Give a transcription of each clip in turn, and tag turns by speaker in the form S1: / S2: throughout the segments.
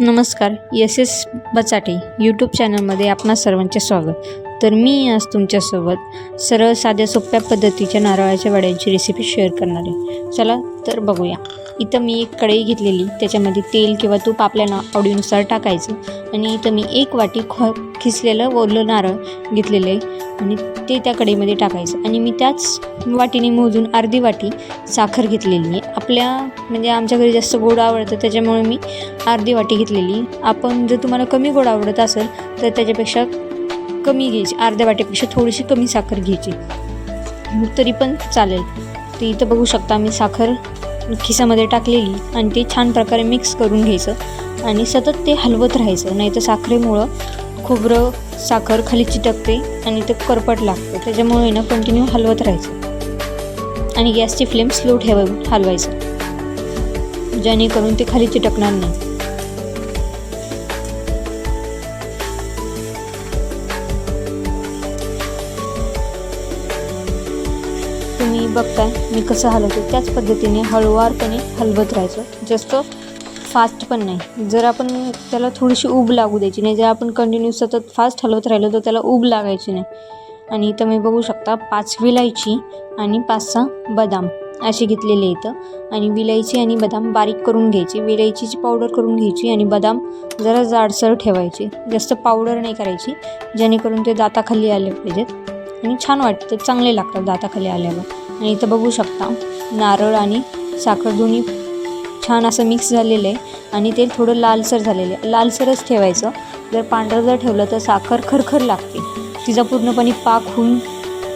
S1: नमस्कार S S बचाटे YouTube चॅनलमध्ये आपणा सर्वांचे स्वागत. तर मी आज तुमच्यासोबत सरळ साध्या सोप्या पद्धतीच्या नारळाच्या वड्यांची रेसिपी शेअर करणार आहे. चला तर बघूया. इथं मी एक कढई घेतलेली. त्याच्यामध्ये तेल किंवा तूप आपल्या ना आवडीनुसार टाकायचं. आणि इथं मी एक वाटी ख खिसलेलं ओलं नारळ घेतलेलं आहे. आणि ते त्या कढईमध्ये टाकायचं. आणि मी त्याच वाटीने मोजून अर्धी वाटी साखर घेतलेली आहे. आपल्या म्हणजे आमच्या घरी जास्त गोड आवडतं. त्याच्यामुळे मी अर्धी वाटी घेतलेली. आपण जर तुम्हाला कमी गोड आवडत असेल तर त्याच्यापेक्षा कमी घ्यायची अर्ध्या वाट्यापेक्षा थोडीशी कमी साखर घ्यायची. तरी पण चालेल. तर इथं बघू शकता मी साखर खिसामध्ये टाकलेली आणि ते छान प्रकारे मिक्स करून घ्यायचं आणि सतत ते हलवत राहायचं. नाही तर साखरेमुळं खोबरं साखर खाली चिटकते आणि ते करपट लागतं. त्याच्यामुळे ना कंटिन्यू हलवत राहायचं. आणि गॅसची फ्लेम स्लो ठेवा हलवायचं. जेणेकरून ते खाली चिटकणार नाही. बघताय मी कसं हलवतो. त्याच पद्धतीने हळुवारपणे हलवत राहायचं. जास्त फास्ट पण नाही. जर आपण त्याला थोडीशी ऊब लागू द्यायची नाही जर आपण कंटिन्यू सतत फास्ट हलवत राहिलो तर त्याला ऊब लागायची नाही. आणि इथं मी बघू शकता पाच विलायची आणि पाच सहा बदाम अशी घेतलेली इथं आणि विलायची आणि बदाम बारीक करून घ्यायची. विलायचीची पावडर करून घ्यायची आणि बदाम जरा जाडसर ठेवायचे. जास्त पावडर नाही करायची जेणेकरून ते दाताखाली आले पाहिजेत. आणि छान वाटतं चांगले लागतात दाताखाली आल्यावर. आणि इथं बघू शकता नारळ आणि साखर दोन्ही छान असं मिक्स झालेलं आहे. आणि ते थोडं लालसर झालेलं आहे. लालसरच ठेवायचं. जर पांढरं जर ठेवलं तर साखर खरखर लागते. तिचा पूर्णपणे पाक होऊन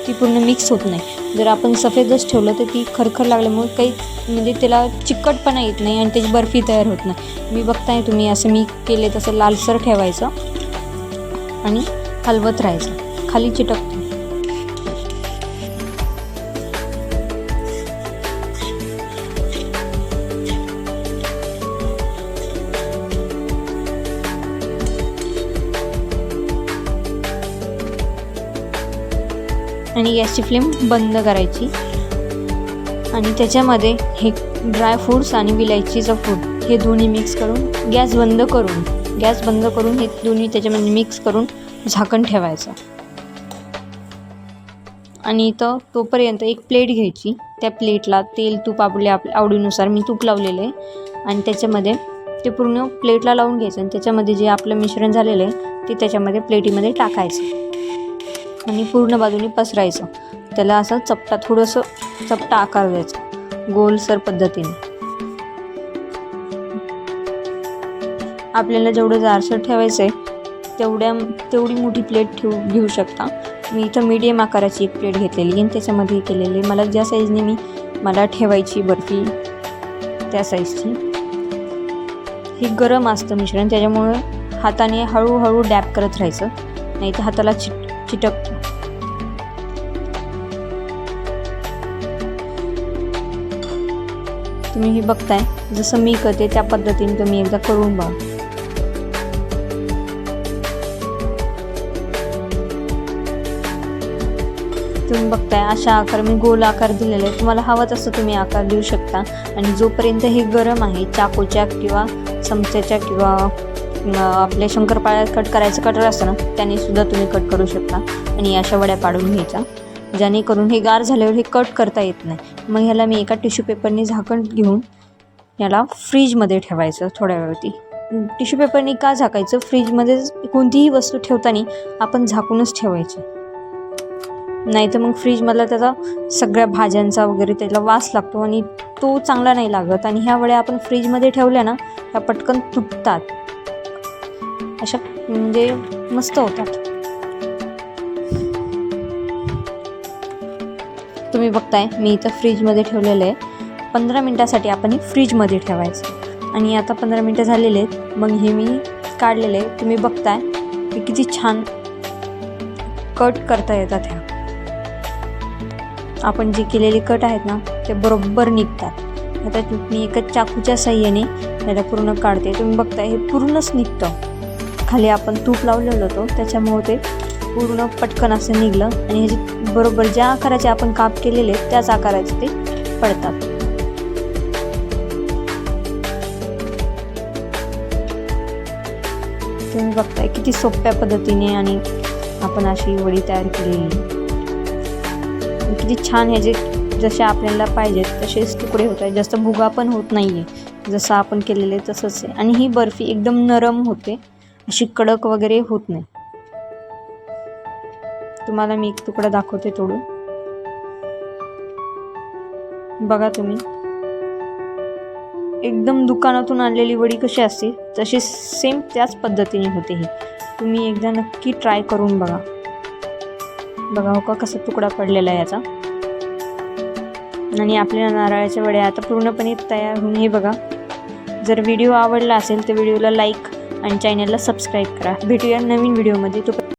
S1: ती पूर्ण मिक्स होत नाही. जर आपण सफेदच ठेवलं तर ती खरखर लागल्यामुळे काही म्हणजे त्याला चिकटपणा येत नाही आणि त्याची बर्फी तयार होत नाही. मी बघताय तुम्ही असं मी केले तसं लालसर ठेवायचं आणि हलवत राहायचं. खाली चिटकतं. आणि गॅसची फ्लेम बंद करायची. आणि त्याच्यामध्ये हे ड्रायफ्रूट्स आणि विलायचीचं फूड हे दोन्ही मिक्स करून गॅस बंद करून गॅस बंद करून हे दोन्ही त्याच्यामध्ये मिक्स करून झाकण ठेवायचं. आणि इथं तोपर्यंत एक प्लेट घ्यायची. त्या प्लेटला तेल तूप आपले आप आवडीनुसार मी तूप लावलेलं आहे. आणि त्याच्यामध्ये ते पूर्ण प्लेटला लावून घ्यायचं आणि त्याच्यामध्ये जे आपलं मिश्रण झालेलं आहे ते त्याच्यामध्ये प्लेटीमध्ये टाकायचं. आणि पूर्ण बाजूने पसरायचं. त्याला असं चपटा थोडंसं चपटा आकार द्यायचा. गोलसर पद्धतीने. आपल्याला जेवढं जारसर ठेवायचं आहे तेवढ्या तेवढी मोठी प्लेट ठेवू घेऊ शकता. मी इथं मीडियम आकाराची एक प्लेट घेतलेली आणि त्याच्यामध्ये केलेली मला ज्या साईजने मी मला ठेवायची बर्फी त्या साईजची हे गरम असतं मिश्रण. त्याच्यामुळं हाताने हळूहळू डॅप करत राहायचं. नाही तर हाताला चिट चिटकतो तुम्ही हे बघताय जसं मी करते त्या पद्धतीने तुम्ही एकदा करून बघा. तुम्ही बघताय अशा आकार मी गोल आकार दिलेले आहे तुम्हाला हवं तसं तुम्ही आकार देऊ शकता. आणि जोपर्यंत हे गरम आहे चाकूच्या किंवा चमच्याच्या किंवा आपल्या शंकरपाळ्या कट करायचं कटर असतं ना त्याने सुद्धा तुम्ही कट करू शकता. आणि अशा वड्या पाडून घ्यायच्या. जेणेकरून हे गार झाल्यावर हे कट करता येत नाही. मग ह्याला मी एका टिश्यू पेपरने झाकण घेऊन याला फ्रीजमध्ये ठेवायचं थोड्या वेळवरती. टिश्यू पेपरने का झाकायचं? फ्रीजमध्ये कोणतीही वस्तू ठेवताना आपण झाकूनच ठेवायची. नाही तर मग फ्रीजमधला त्याचा सगळ्या भाज्यांचा वगैरे त्याला वास लागतो आणि तो चांगला नाही लागत. आणि ह्या वड्या आपण फ्रीजमध्ये ठेवल्या ना ह्या पटकन तुटतात. अशा म्हणजे मस्त होतात. तुम्ही बघताय मी इथं फ्रीजमध्ये ठेवलेलं आहे. पंधरा मिनटासाठी आपण हे फ्रीजमध्ये ठेवायचं. आणि आता पंधरा मिनटं झालेले आहेत मग हे मी काढलेले आहे. तुम्ही बघताय की किती छान कट करता येतात ह्या. आपण जे केलेली कट आहेत ना ते बरोबर निघतात. आता मी एका चाकूच्या साह्याने याला पूर्ण काढते. तुम्ही बघताय हे पूर्णच निघतं. खाली आपण तूप लावलेलं होतं. त्याच्यामुळे ते पूर्ण पटकन असं निघलं. आणि ह्याचे बरोबर ज्या आकाराचे आपण काप केलेले त्याच आकाराचे ते पडतात. तुम्ही बघताय किती सोप्या पद्धतीने आणि आपण अशी वडी तयार केलेली. किती छान ह्याचे जसे आपल्याला पाहिजेत तसेच तुकडे होत आहेत. जास्त भुगा पण होत नाही आहे जसं आपण केलेले तसंच आहे. आणि ही बर्फी एकदम नरम होते. अशी कडक वगैरे होत नाही. तुम्हाला मी एक तुकडा दाखवते तोडून. बघा तुम्ही. एकदम दुकानातून आणलेली वडी कशी असते तशी सेम त्याच पद्धतीने होते ही. तुम्ही एकदा नक्की ट्राय करून बघा. बघा हो का कसा तुकडा पडलेला आहे याचा. आणि आपल्या नारळाच्या वड्या आता पूर्णपणे तयार होऊन हे बघा. जर व्हिडिओ आवडला असेल तर व्हिडिओला लाईक आणि चॅनलला सबस्क्राईब करा. भेटूया नवीन व्हिडिओमध्ये तो